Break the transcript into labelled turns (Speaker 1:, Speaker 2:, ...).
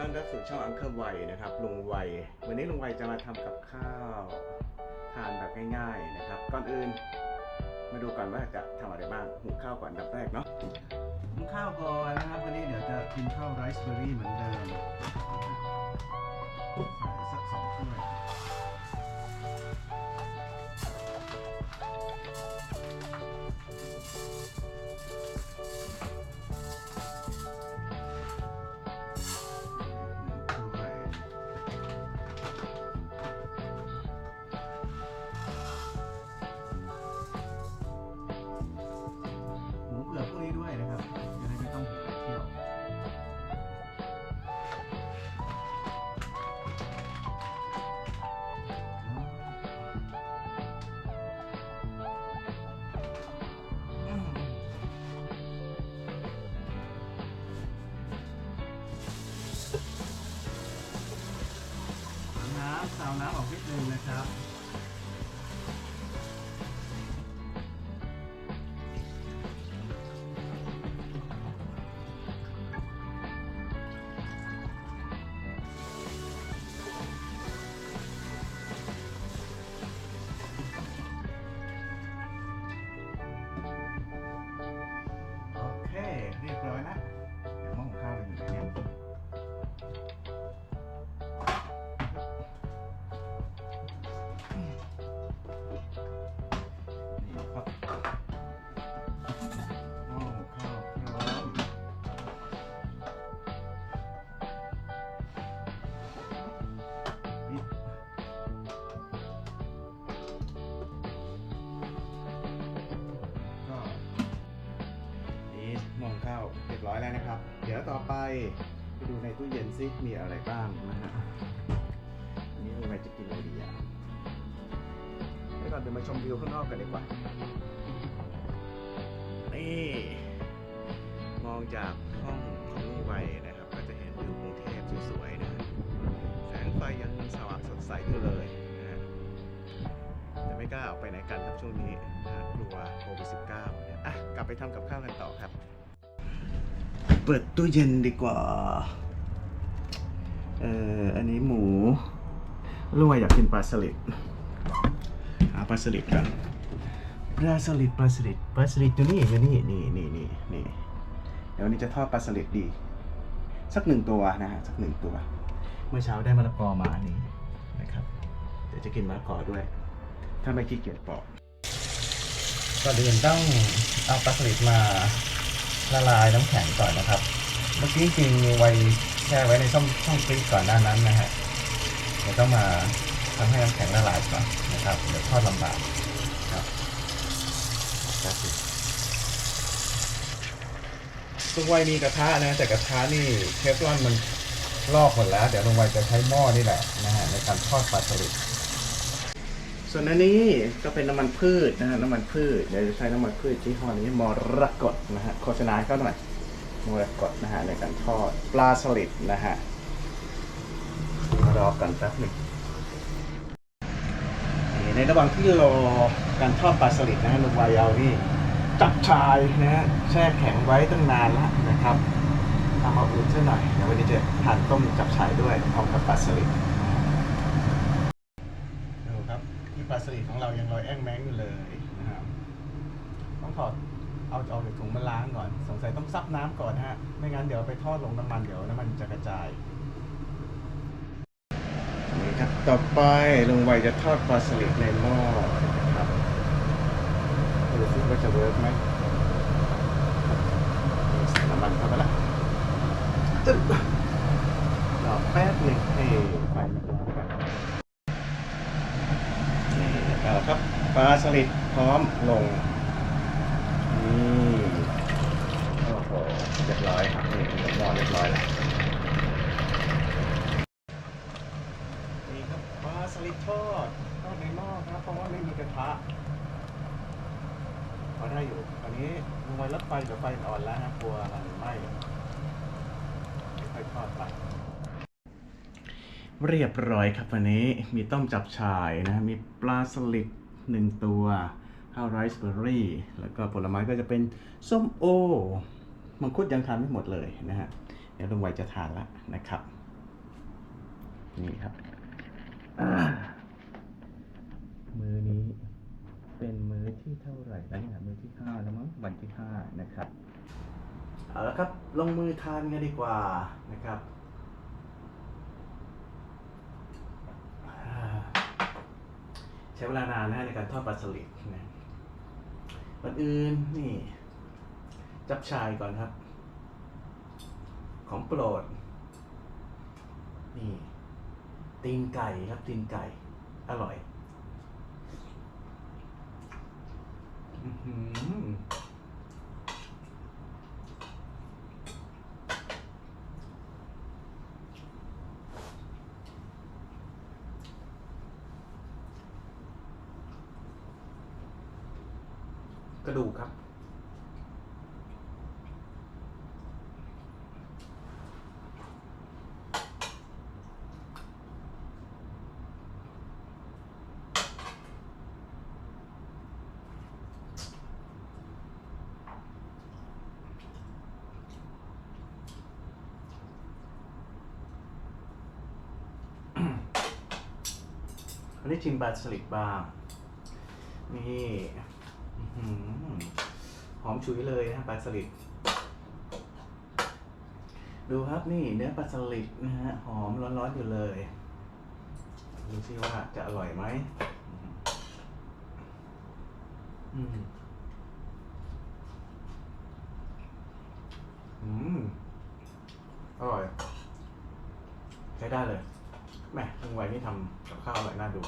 Speaker 1: ต้อนรับสู่ช่องอังเคิลไวนะครับลุงไววันนี้ลุงไวจะมาทำกับข้าวทานแบบง่ายๆนะครับ ก่อนอื่นมาดูก่อนว่าจะทำอะไรบ้างหุงข้าวก่อนอันดับแรกเนาะหุงข้าวก่อนนะครับวันนี้เดี๋ยวจะกินข้าวไรซ์เบอร์รี่เหมือนเดิมใส่สักสองถ้วย น้ำออกนิดนึงนะครับ นะครับ เดี๋ยวต่อไปไปดูในตู้เย็นซิมีอะไรบ้างนะฮะอันนี้เราจะกินอะไรดีอะไปก่อนเดี๋ยวมาชมวิวข้างนอกกันดีกว่า นี่ มองจากห้องของลุงไวนะครับ ก็จะเห็นวิวกรุงเทพสวยๆนะ แสงไฟยังสว่างสดใสอยู่เลยนะฮะแต่ไม่กล้าออกไปไหนกันครับช่วงนี้นะกลัวโควิด 19เนี่ยอะกลับไปทำกับข้าวกันต่อครับ เปิดตู้เย็นดีกว่า เอออันนี้หมูลุงไวอยากกินปลาสลิดหาปลาสลิดกันปลาสลิดปลาสลิดปลาสลิดอยู่นี่อยู่นี่นี่นี่นี่นี่เดี๋ยววันนี้จะทอดปลาสลิดดี สักหนึ่งตัวนะฮะสักหนึ่งตัว เมื่อเช้าได้มะละกอมาอันนี้นะครับ เดี๋ยวจะกินมะละกอด้วย ถ้าไม่ขี้เกียจปอกก่อนอื่นต้องเอาปลาสลิดมา ละลายน้ำแข็งก่อนนะครับ เมื่อกี้จริงไว้แช่ไว้ในช่องช่องฟรีซก่อนหน้านั้นนะฮะเดี๋ยวต้องมาทำให้น้ำแข็งละลายก่อนนะครับ เดี๋ยวทอดลำบากครับลุงไวมีกระทะนะแต่กระทะนี่เทฟลอนมันลอกหมดแล้ว เดี๋ยวลุงไวจะใช้หม้อนี่แหละนะฮะในการทอดปลาสลิด ส่วนอันนี้ก็เป็นน้ำมันพืชนะฮะน้ำมันพืชเดี๋ยวจะใช้น้ำมันพืชที่ห้อนี้มรกตนะฮะโฆษณาให้เขาหน่อยมรกตนะฮะในการทอดปลาสลิดนะฮะรอกันแป๊บหนึ่งในระหว่างที่รอการทอดปลาสลิดนะฮะลุงวายเอานี่จับชายนะฮะแช่แข็งไว้ตั้งนานแล้วนะครับทำมาอุ่นซะหน่อยเดี๋ยววันนี้จะทานต้มจับชายด้วยพร้อมกับปลาสลิดครับที่ปลา สลิดของเรายังลอยแอ่งแมงอยู่เลยนะครับต้องถอดเอาเอาจากถุงมาล้างก่อน สงสัยต้องซับน้ำก่อนฮะ ไม่งั้นเดี๋ยวไปทอดลงน้ำมันเดี๋ยวน้ำมันจะกระจายนี่ครับต่อไปลุงไวจะทอดปลาสลิดในหม้อนะครับดูซิว่าจะเวิร์กไหมน้ำมันเข้าไปละตึ๊บรอแป๊บหนึ่งให้ไฟมันร้อนก่อนนี่ เอาครับปลาสลิดพร้อมลงนี่โอ้โหเรียบร้อยครับนี่ลงหม้อเรียบร้อยแล้วนี่ครับปลาสลิดทอดทอดในหม้อครับเพราะว่าไม่มีกระทะพอได้อยู่อันนี้ลงไว้ลดไฟเดี๋ยวไฟอ่อนแล้วนะกลัวมันไหม้ค่อยทอดไป เรียบร้อยครับวันนี้มีต้มจับฉ่ายนะมีปลาสลิดหนึ่งตัวข้าวไรซ์เบอร์รี่ แล้วก็ผลไม้ก็จะเป็นส้มโอ มังคุดยังทานไม่หมดเลยนะฮะ เดี๋ยวลุงไวจะทานละนะครับ นี่ครับอ่ามือนี้เป็นมือที่เท่าไหร่แล้วเนี่ยมือที่ห้าแล้วมั้งวันที่ห้านะครับ เอาละครับ ลงมือทานกันดีกว่านะครับอ่า ใช้เวลานานนะฮะในการทอดปลาสลิดนะก่อนอื่นนี่ จับชายก่อนครับ ของโปรด นี่ตีนไก่ครับตีนไก่ อร่อย อือหือา กระดูกครับวันนี้ชิมปลาสลิดบ้างนี่ อื้อหือมฉุยเลยนะปลาสลิดดูครับนี่เนื้อปลาสลิดนะฮะหอมร้อนๆอยู่เลยดูซิว่าจะอร่อยไหมอืมอืมอร่อย ใช้ได้เลยแม่ลุงไวนี่ทำกับข้าวอร่อยน่าดู